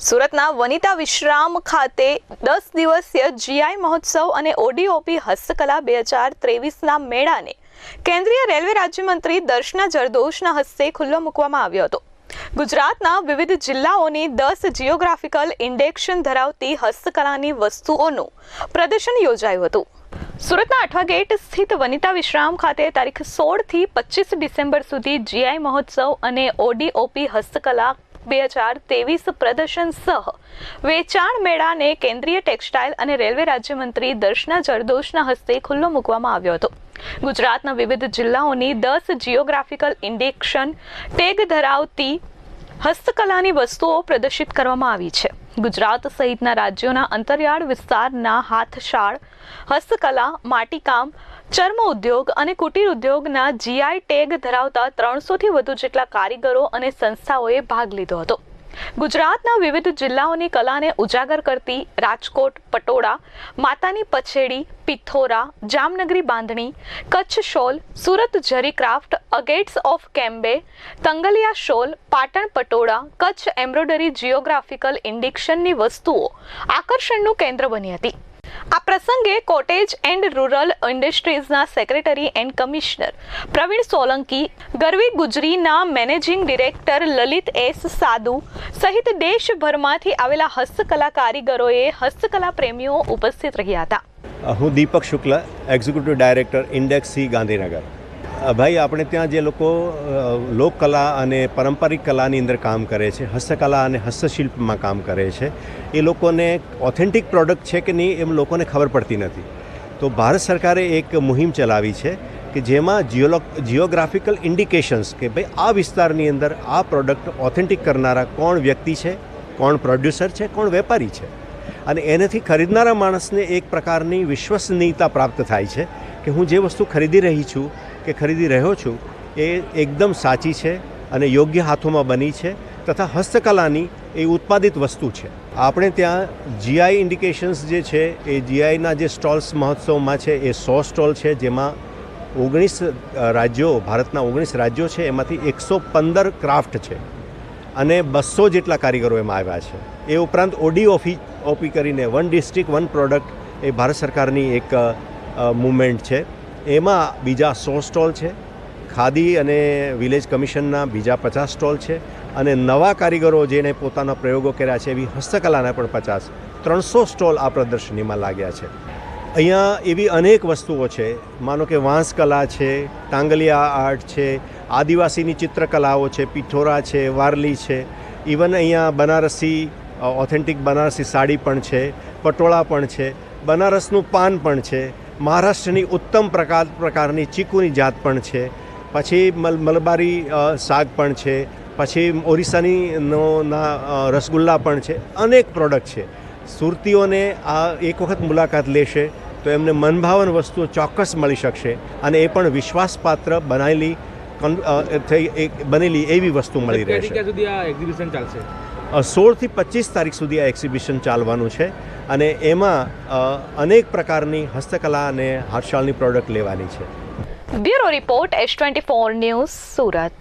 સુરતના વનિતા વિશ્રામ ખાતે દસ દિવસીય જીઆઈ મહોત્સવ અને ઓડીઓપી હસ્તકલા બે હજાર ત્રેવીસના મેળાને કેન્દ્રીય રેલવે રાજ્યમંત્રી દર્શના જરદોશના હસ્તે ખુલ્લો મૂકવામાં આવ્યો હતો. ગુજરાતના વિવિધ જિલ્લાઓની દસ જિયોગ્રાફિકલ ઇન્ડેક્શન ધરાવતી હસ્તકલાની વસ્તુઓનું પ્રદર્શન યોજાયું હતું. સુરતના અઠવા ગેટ સ્થિત વનિતા વિશ્રામ ખાતે તારીખ સોળથી પચીસ ડિસેમ્બર સુધી જીઆઈ મહોત્સવ અને ઓડીઓપી હસ્તકલા બે હજાર ત્રેવીસ પ્રદર્શન સહ વેચાણ મેળાને કેન્દ્રીય ટેક્સટાઇલ અને રેલવે રાજ્યમંત્રી દર્શના જરદોશના હસ્તે ખુલ્લો મૂકવામાં આવ્યો હતો. ગુજરાતના વિવિધ જિલ્લાઓની દસ જિયોગ્રાફિકલ ઇન્ડેક્શન ટેગ ધરાવતી હસ્તકલાની વસ્તુઓ પ્રદર્શિત કરવામાં આવી છે. ગુજરાત સહિતના રાજ્યોના અંતરિયાળ વિસ્તારના હાથશાળ, હસ્તકલા, માટીકામ, ચર્મ ઉદ્યોગ અને કુટીર ઉદ્યોગના જીઆઈ ટેગ ધરાવતા ત્રણસોથી વધુ જેટલા કારીગરો અને સંસ્થાઓએ ભાગ લીધો હતો. ગુજરાતના વિવિધ જિલ્લાઓની કલાને ઉજાગર કરતી રાજકોટ, પટોળા, માતાની Pachedi, Pithora, Jamnagari Bandhani, Kutch shawl, Surat zari craft, agates of Cambay, Tangaliya shawl, Patan patola, Kutch embroidery geographical ઇન્ડિક્શનની વસ્તુઓ આકર્ષણનું કેન્દ્ર બની હતી. આ પ્રસંગે cottage and rural ઇન્ડસ્ટ્રીઝના secretary and commissioner Pravin Solanki, Garvi ગુજરીના managing director Lalit S Sadhu સહિત દેશભરમાંથી આવેલા હસ્તકલા કારીગરોએ હસ્તકલા પ્રેમીઓ ઉપસ્થિત રહ્યા હતા. હું Deepak Shukla executive director index C Gandhinagar. ભાઈ, આપણે ત્યાં જે લોકો લોકકલા અને પારંપરિક કલાની અંદર કામ કરે છે, હસ્તકલા અને હસ્તશિલ્પમાં કામ કરે છે, એ લોકોને ઓથેન્ટિક પ્રોડક્ટ છે કે નહીં એમ લોકોને ખબર પડતી નથી. તો ભારત સરકારે એક મુહિમ ચલાવી છે કે જેમાં જિયોલો જિયોગ્રાફિકલ ઇન્ડિકેશન્સ કે ભાઈ, આ વિસ્તારની અંદર આ પ્રોડક્ટ ઓથેન્ટિક કરનારા કોણ વ્યક્તિ છે, કોણ પ્રોડ્યુસર છે, કોણ વેપારી છે. અને એનાથી ખરીદનારા માણસને એક પ્રકારની વિશ્વસનીયતા પ્રાપ્ત થાય છે કે હું જે વસ્તુ ખરીદી રહી છું કે ખરીદી રહ્યો છું, એ એકદમ સાચી છે અને યોગ્ય હાથોમાં બની છે તથા હસ્તકલાની એ ઉત્પાદિત વસ્તુ છે. આપણે ત્યાં જીઆઈ ઇન્ડિકેશન્સ જે છે, એ જીઆઈના જે સ્ટોલ્સ મહોત્સવમાં છે, એ સો સ્ટોલ છે, જેમાં ઓગણીસ રાજ્યો, ભારતના ઓગણીસ રાજ્યો છે, એમાંથી એકસો પંદર ક્રાફ્ટ છે અને બસો જેટલા કારીગરો એમાં આવ્યા છે. એ ઉપરાંત ઓડી ઓફી ઓપી કરીને વન ડિસ્ટ્રિક્ટ વન પ્રોડક્ટ એ ભારત સરકારની એક મુવમેન્ટ છે. એમાં બીજા સો સ્ટોલ છે. ખાદી અને વિલેજ કમિશનના બીજા પચાસ સ્ટોલ છે અને નવા કારીગરો જેને પોતાના પ્રયોગો કર્યા છે એવી હસ્તકલાના પણ પચાસ, ત્રણસો સ્ટોલ આ પ્રદર્શનીમાં લાગ્યા છે. અહીંયા એવી અનેક વસ્તુઓ છે. માનો કે વાંસકલા છે ટાંગલિયા આર્ટ છે, આદિવાસીની ચિત્રકલાઓ છે પિઠોરા છે, વારલી છે. ઇવન અહીંયા બનારસી ઓથેન્ટિક બનારસી સાડી પણ છે, પટોળા પણ છે, બનારસનું પાન પણ છે. મહારાષ્ટ્રની ઉત્તમ પ્રકાર પ્રકારની ચીકુની જાત પણ છે. પછી મલ મલબારી શાક પણ છે. પછી ઓરિસ્સાની નો રસગુલ્લા પણ છે. અનેક પ્રોડક્ટ છે. સુરતીઓને આ એક વખત મુલાકાત લેશે તો એમને મનભાવન વસ્તુઓ ચોક્કસ મળી શકશે અને એ પણ વિશ્વાસપાત્ર બનાવેલી થઈ બનેલી એવી વસ્તુ મળી રહેશે. સુધી આ એક્ઝિબિશન ચાલશે? સોળથી પચીસ તારીખ સુધી આ એક્ઝિબિશન ચાલવાનું છે. અને એમાં અનેક પ્રકારની હસ્તકલા અને હાથશાળની પ્રોડક્ટ લેવાની છે. Bureau report S twenty four news Surat.